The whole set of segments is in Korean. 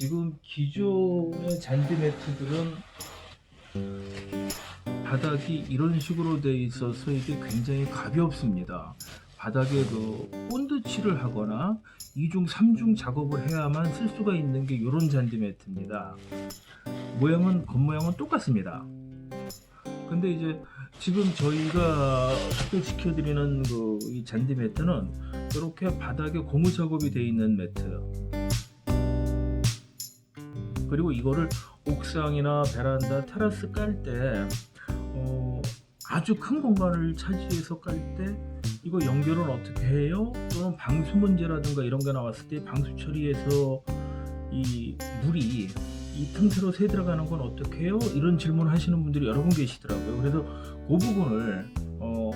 지금 기존의 잔디 매트들은 바닥이 이런 식으로 돼 있어서 이게 굉장히 가볍습니다. 바닥에 그 본드칠을 하거나 이중 삼중 작업을 해야만 쓸 수가 있는 게 이런 잔디 매트입니다. 모양은 겉모양은 똑같습니다. 근데 이제 지금 저희가 소개시켜드리는 그 이 잔디 매트는 이렇게 바닥에 고무 작업이 되어 있는 매트. 그리고 이거를 옥상이나 베란다, 테라스 깔때 어, 아주 큰 공간을 차지해서 깔 때 이거 연결은 어떻게 해요? 또는 방수 문제라든가 이런 게 나왔을 때 방수 처리해서 이 물이 이 틈새로 새 들어가는 건 어떻게 해요? 이런 질문 하시는 분들이 여러 분 계시더라고요. 그래서 그 부분을 어,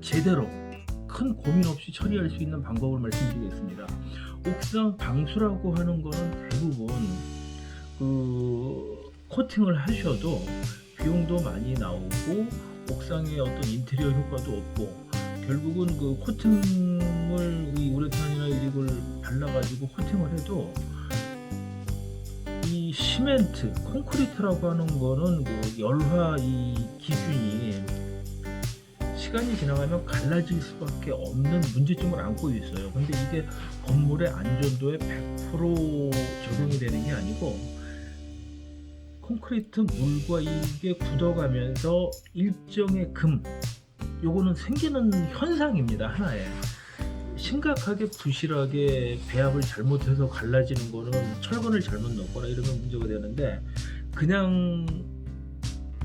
제대로 큰 고민 없이 처리할 수 있는 방법을 말씀드리겠습니다. 옥상 방수라고 하는 거는 대부분 그 코팅을 하셔도 비용도 많이 나오고 옥상에 어떤 인테리어 효과도 없고 결국은 그 코팅을 이 우레탄이나 이걸 발라가지고 코팅을 해도 이 시멘트, 콘크리트라고 하는 거는 그 열화 이 기준이 시간이 지나가면 갈라질 수밖에 없는 문제점을 안고 있어요. 근데 이게 건물의 안전도에 100% 적용이 되는 게 아니고 콘크리트 물과 이게 굳어가면서 일정의 금 요거는 생기는 현상입니다 하나에 심각하게 부실하게 배합을 잘못해서 갈라지는 거는 철근을 잘못 넣거나 이러면 문제가 되는데 그냥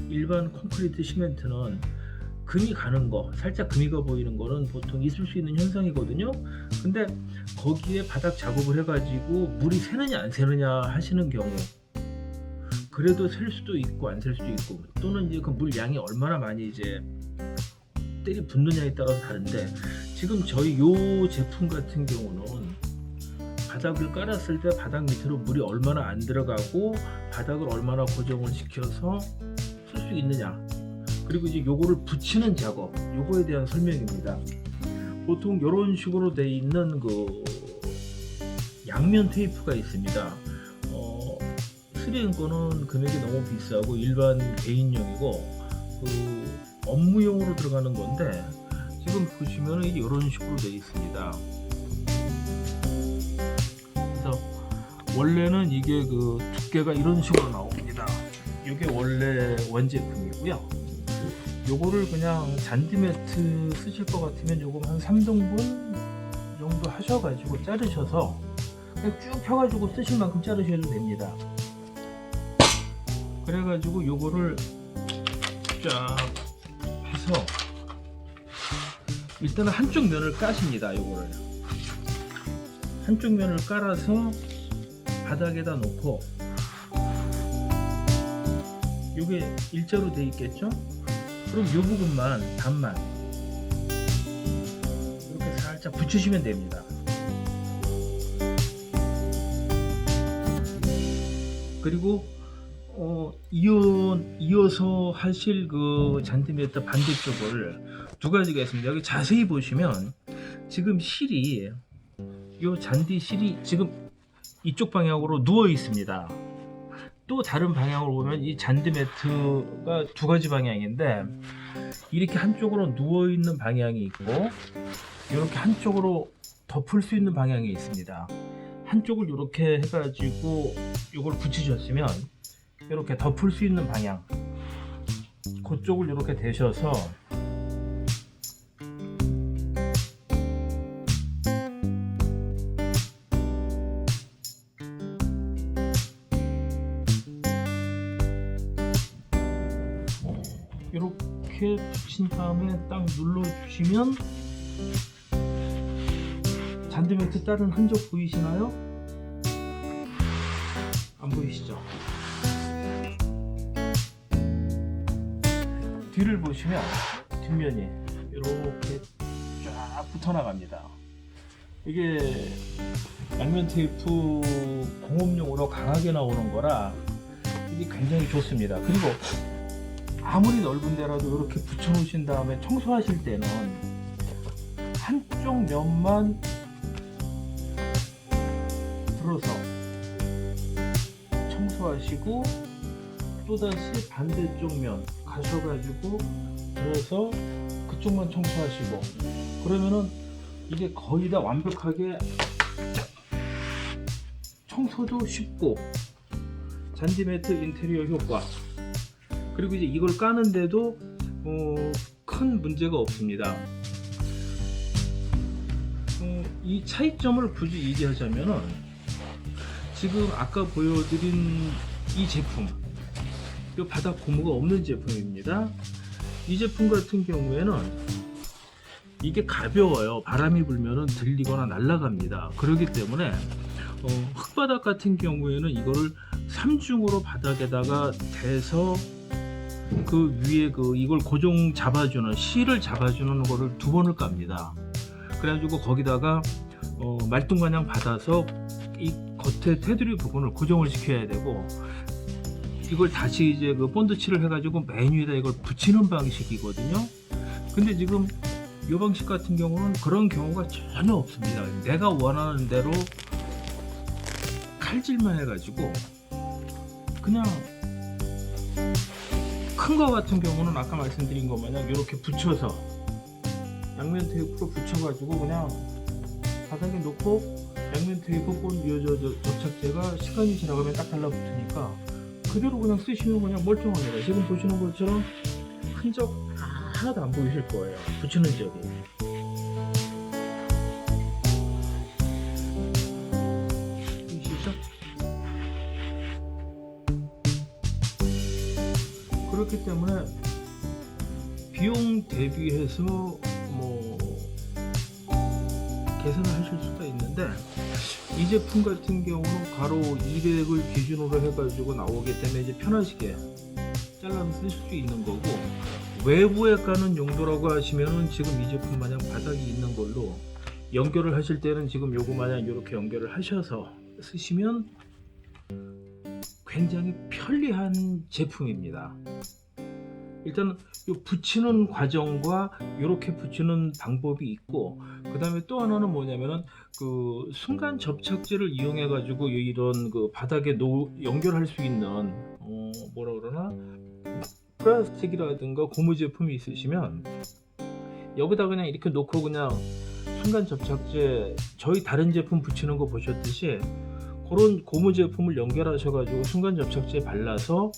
일반 콘크리트 시멘트는 금이 가는 거 살짝 금이 가 보이는 거는 보통 있을 수 있는 현상이거든요. 근데 거기에 바닥 작업을 해가지고 물이 새느냐 안 새느냐 하시는 경우 그래도 셀 수도 있고 안 셀 수도 있고 또는 이제 그 물 양이 얼마나 많이 이제 때리 붙느냐에 따라서 다른데 지금 저희 요 제품 같은 경우는 바닥을 깔았을 때 바닥 밑으로 물이 얼마나 안 들어가고 바닥을 얼마나 고정을 시켜서 쓸 수 있느냐 그리고 이제 요거를 붙이는 작업 요거에 대한 설명입니다 보통 이런 식으로 돼 있는 그 양면 테이프가 있습니다 어, 3M 거는 금액이 너무 비싸고 일반 개인용이고 그 업무용으로 들어가는 건데 지금 보시면 이런 식으로 되어 있습니다. 그래서 원래는 이게 그 두께가 이런 식으로 나옵니다. 이게 원래 원제품이고요. 요거를 그냥 잔디 매트 쓰실 것 같으면 요거 한 3등분 정도 하셔가지고 자르셔서 그냥 쭉 펴가지고 쓰실 만큼 자르셔도 됩니다. 그래가지고 요거를 쫙 해서 일단은 한쪽 면을 까십니다. 요거를 한쪽 면을 깔아서 바닥에다 놓고 요게 일자로 돼 있겠죠? 그럼 요 부분만 반만 이렇게 살짝 붙이시면 됩니다. 그리고 어, 이어, 이어서 하실 그 잔디메터 반대쪽을 두 가지가 있습니다. 여기 자세히 보시면 지금 실이 이 잔디 실이 지금 이쪽 방향으로 누워 있습니다. 또 다른 방향으로 보면 이 잔디 매트가 두 가지 방향인데 이렇게 한쪽으로 누워 있는 방향이 있고 이렇게 한쪽으로 덮을 수 있는 방향이 있습니다. 한쪽을 이렇게 해가지고 이걸 붙이셨으면 이렇게 덮을 수 있는 방향 그쪽을 이렇게 대셔서 이렇게 붙인 다음에 딱 눌러주시면 잔디매트 다른 흔적 보이시나요? 안 보이시죠? 뒤를 보시면 뒷면이 이렇게 쫙 붙어 나갑니다. 이게 양면 테이프 공업용으로 강하게 나오는 거라 이게 굉장히 좋습니다. 그리고 아무리 넓은 데라도 이렇게 붙여 놓으신 다음에 청소하실 때는 한쪽 면만 들어서 청소하시고 또다시 반대쪽 면 가셔가지고 들어서 그쪽만 청소하시고 그러면은 이게 거의 다 완벽하게 청소도 쉽고 잔디 매트 인테리어 효과 그리고 이제 이걸 까는데도 어, 큰 문제가 없습니다. 어, 이 차이점을 굳이 얘기하자면은 지금 아까 보여드린 이 제품 이 바닥 고무가 없는 제품입니다. 이 제품 같은 경우에는 이게 가벼워요. 바람이 불면은 들리거나 날아갑니다. 그렇기 때문에 어, 흙바닥 같은 경우에는 이거를 삼중으로 바닥에다가 대서 그 위에 그 이걸 고정 잡아주는 실을 잡아주는 거를 두 번을 깝니다. 그래가지고 거기다가 어, 말뚱마냥 받아서 이 겉에 테두리 부분을 고정을 시켜야 되고 이걸 다시 이제 그 본드칠을 해가지고 맨 위에다 이걸 붙이는 방식이거든요. 근데 지금 이 방식 같은 경우는 그런 경우가 전혀 없습니다. 내가 원하는 대로 칼질만 해가지고 그냥 큰 거 같은 경우는 아까 말씀드린 것 마냥 이렇게 붙여서 양면 테이프로 붙여가지고 그냥 바닥에 놓고 양면 테이프 본요 접착제가 시간이 지나가면 딱 달라붙으니까 그대로 그냥 쓰시면 그냥 멀쩡합니다. 지금 보시는 것처럼 흔적 하나도 안 보이실 거예요. 붙이는. 보이 그렇기 때문에 비용 대비해서 뭐 계산을 하실 수가 있는데 이 제품 같은 경우는 가로 200을 기준으로 해가지고 나오기 때문에 이제 편하시게 잘라서 쓰실 수 있는 거고 외부에 까는 용도라고 하시면은 지금 이 제품 마냥 바닥이 있는 걸로 연결을 하실 때는 지금 요거 마냥 이렇게 연결을 하셔서 쓰시면 굉장히 편리한 제품입니다. 일단 요 붙이는 과정과 이렇게 붙이는 방법이 있고 그 다음에 또 하나는 뭐냐면은 그 순간 접착제를 이용해 가지고 이런 그 바닥에 놓 연결할 수 있는 어 뭐라 그러나 플라스틱이라든가 고무 제품이 있으시면 여기다 그냥 이렇게 놓고 그냥 순간 접착제 저희 다른 제품 붙이는 거 보셨듯이 그런 고무 제품을 연결하셔 가지고 순간 접착제 발라서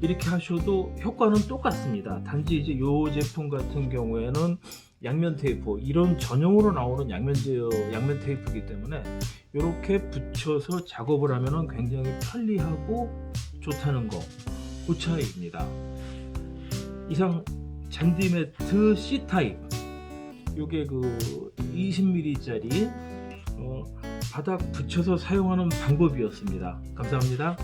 이렇게 하셔도 효과는 똑같습니다. 단지 이제 요 제품 같은 경우에는 양면 테이프 이런 전용으로 나오는 양면 양면 테이프이기 때문에 이렇게 붙여서 작업을 하면은 굉장히 편리하고 좋다는 거. 그 차이입니다. 이상 잔디 매트 C 타입 요게 그 20mm짜리 어, 바닥 붙여서 사용하는 방법이었습니다. 감사합니다.